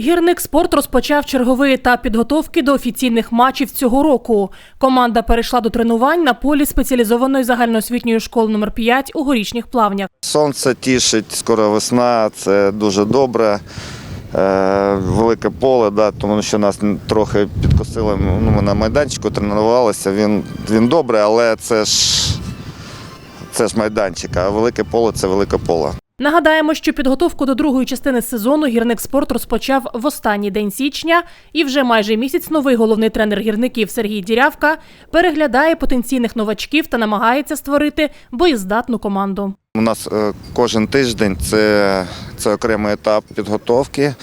Гірник спорт розпочав черговий етап підготовки до офіційних матчів цього року. Команда перейшла до тренувань на полі спеціалізованої загальноосвітньої школи номер 5 у горішніх плавнях. Сонце тішить, скоро весна, це дуже добре. Е, велике поле, да, тому що нас трохи підкосили. Ну, ми на майданчику тренувалися. Він, він добре, але це ж, це ж майданчик, а велике поле це велике поле. Нагадаємо, що підготовку до другої частини сезону гірник спорт розпочав в останній день січня, і вже майже місяць новий головний тренер гірників Сергій Дірявка переглядає потенційних новачків та намагається створити боєздатну команду. У нас е, кожен тиждень це, це окремий етап підготовки.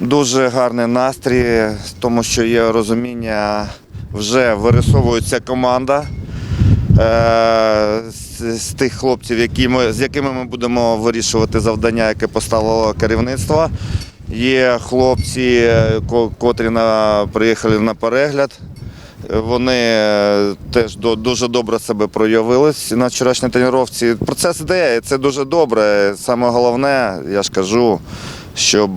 Дуже гарний настрій, тому що є розуміння, вже вирисовується команда е, з, тих хлопців, які ми, з якими ми будемо вирішувати завдання, яке поставило керівництво. Є хлопці, е, котрі на, приїхали на перегляд. Вони е, теж дуже добре себе проявили на вчорашній тренувці. Процес іде, це дуже добре. Саме головне, я ж кажу, щоб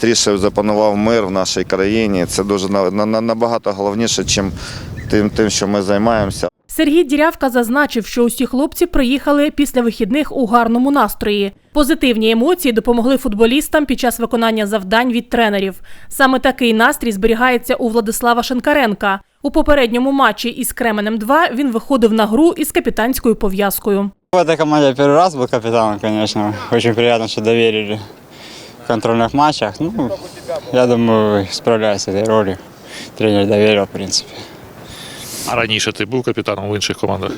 швидше запанував мир в нашій країні. Це дуже на- на- на- набагато головніше, чим тим, тим, що ми займаємося. Сергій Дірявка зазначив, що усі хлопці приїхали після вихідних у гарному настрої. Позитивні емоції допомогли футболістам під час виконання завдань від тренерів. Саме такий настрій зберігається у Владислава Шенкаренка. У попередньому матчі із Кременем 2 він виходив на гру із капітанською пов'язкою. В этой команде я первый раз был капитаном, конечно. Очень приятно, что доверили в контрольных матчах. Ну, я думаю, справляюсь с этой ролью. Тренер доверил, в принципе. А раніше ти був капітаном в інших командах?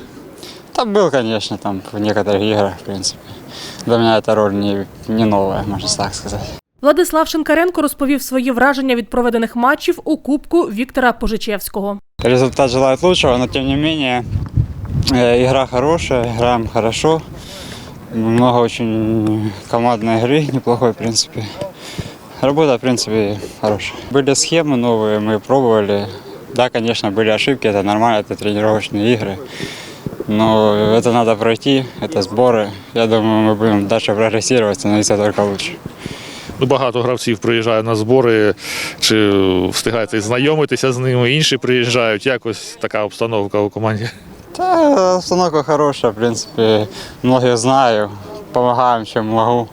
Там был, конечно, там в некоторых играх, в принципе. Для меня эта роль не, не новая, можно так сказать. Владислав Шенкаренко розповів свої враження від проведених матчів у Кубку Віктора Пожичевського. Результат желает лучшего, но тем не менее э, игра хорошая, играем хорошо. Много очень командной игры, неплохой, в принципе. Работа, в принципе, хорошая. Были схемы новые, мы пробовали. Да, конечно, были ошибки, это нормально, это тренировочные игры. Но это надо пройти, это сборы. Я думаю, мы будем дальше прогрессировать, становиться только лучше. Ну, Багато гравців приїжджає на збори, чи встигаєте знайомитися з ними, інші приїжджають. Якось така обстановка у команді. Да, обстановка хорошая, в принципе, многих знаю, помогаем, чем могу.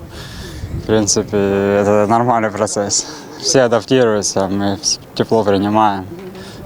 В принципе, это нормальный процесс. Все адаптируются, мы тепло принимаем.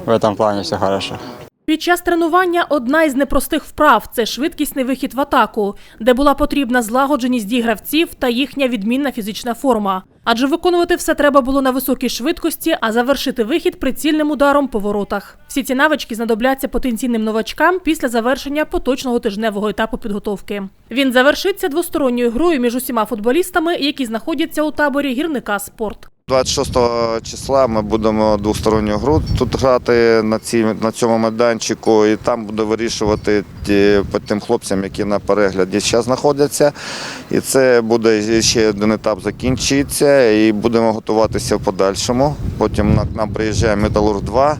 В этом плане все хорошо. Під час тренування одна із непростих вправ це швидкісний вихід в атаку, де була потрібна злагодженість дій гравців та їхня відмінна фізична форма. Адже виконувати все треба було на високій швидкості, а завершити вихід прицільним ударом по воротах. Всі ці навички знадобляться потенційним новачкам після завершення поточного тижневого етапу підготовки. Він завершиться двосторонньою грою між усіма футболістами, які знаходяться у таборі гірника спорт. 26 числа ми будемо двосторонню гру тут грати на, цій, на цьому майданчику, і там буде вирішувати ті, тим хлопцям, які на перегляді зараз знаходяться. І це буде ще один етап закінчиться, і будемо готуватися в подальшому. Потім на- нам приїжджає Металург 2.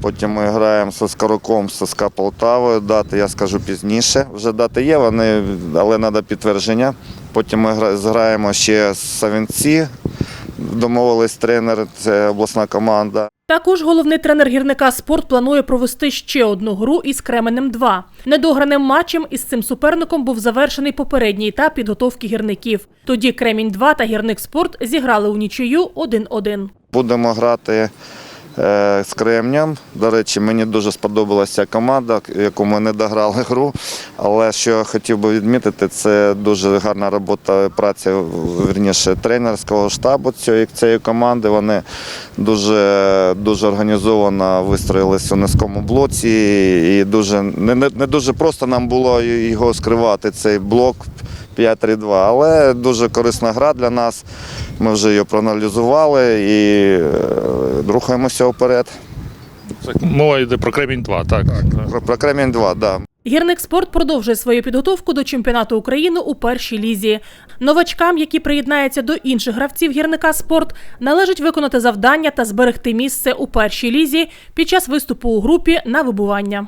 Потім ми граємо з Скороком, з СК Полтавою. Дати я скажу пізніше. Вже дати є, вони, але треба підтвердження. Потім ми гра- зграємо ще з Савінці. Домовились тренер, це обласна команда. Також головний тренер гірника спорт планує провести ще одну гру із Кременем 2 Недограним матчем із цим суперником був завершений попередній етап підготовки гірників. Тоді Кремінь 2 та гірник спорт зіграли у нічию 1-1. Будемо грати з Кремнем. До речі, мені дуже сподобалася команда, яку ми не дограли гру. Але що я хотів би відмітити, це дуже гарна робота, праця вірніше тренерського штабу цієї, цієї команди. Вони дуже, дуже організовано вистроїлися у низькому блоці. І дуже не, не, не дуже просто нам було його скривати, цей блок. 5-3-2, але дуже корисна гра для нас. Ми вже її проаналізували і е, рухаємося вперед. Це мова йде про Кремінь 2, так. Про, про Кремінь 2, да. Гірник спорт продовжує свою підготовку до чемпіонату України у першій лізі. Новачкам, які приєднаються до інших гравців гірника спорт, належить виконати завдання та зберегти місце у першій лізі під час виступу у групі на вибування.